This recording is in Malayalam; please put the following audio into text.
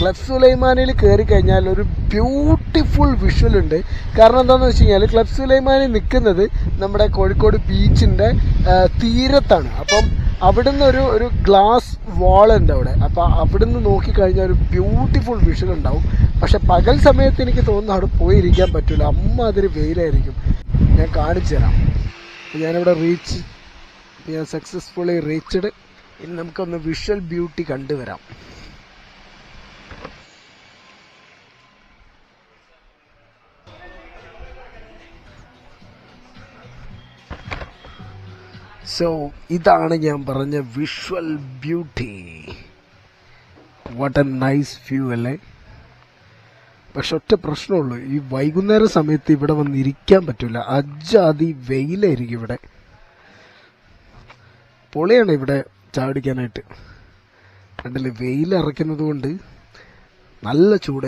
ക്ലബ് സുലൈമാനിൽ കയറി കഴിഞ്ഞാൽ ഒരു ബ്യൂട്ടിഫുൾ വിഷ്വൽ ഉണ്ട്. കാരണം എന്താണെന്ന് വെച്ച് കഴിഞ്ഞാൽ ക്ലബ് സുലൈമാനി നിൽക്കുന്നത് നമ്മുടെ കോഴിക്കോട് ബീച്ചിന്റെ തീരത്താണ്. അപ്പം അവിടുന്ന് ഒരു ഒരു ഗ്ലാസ് വാൾ ഉണ്ട് അവിടെ. അപ്പോൾ അവിടുന്ന് നോക്കിക്കഴിഞ്ഞാൽ ഒരു ബ്യൂട്ടിഫുൾ വിഷ്വൽ ഉണ്ടാവും. പക്ഷെ പകൽ സമയത്ത് എനിക്ക് തോന്നുന്നു അവിടെ പോയിരിക്കാൻ പറ്റില്ല അമ്മാതിരി വെയിലായിരിക്കും. ഞാൻ കാണിച്ചു തരാം. ഞാനിവിടെ റീച്ച് ഞാൻ സക്സസ്ഫുള്ളി റീച്ചഡ് ഇനി നമുക്കൊന്ന് വിഷ്വൽ ബ്യൂട്ടി കണ്ടുവരാം. സോ ഇതാണ് ഞാൻ പറഞ്ഞ visual beauty what a nice view അല്ലേ? പക്ഷെ ഒറ്റ പ്രശ്നമുള്ളൂ. ഈ വൈകുന്നേര സമയത്ത് ഇവിടെ വന്നിരിക്കാൻ പറ്റില്ല അജാതി വെയിലായിരിക്കും ഇവിടെ. പൊളിയാണ് ഇവിടെ ചാടിക്കാനായിട്ട്. കണ്ടില്ലേ? വെയിൽ ഇറക്കുന്നത് കൊണ്ട് നല്ല ചൂട്.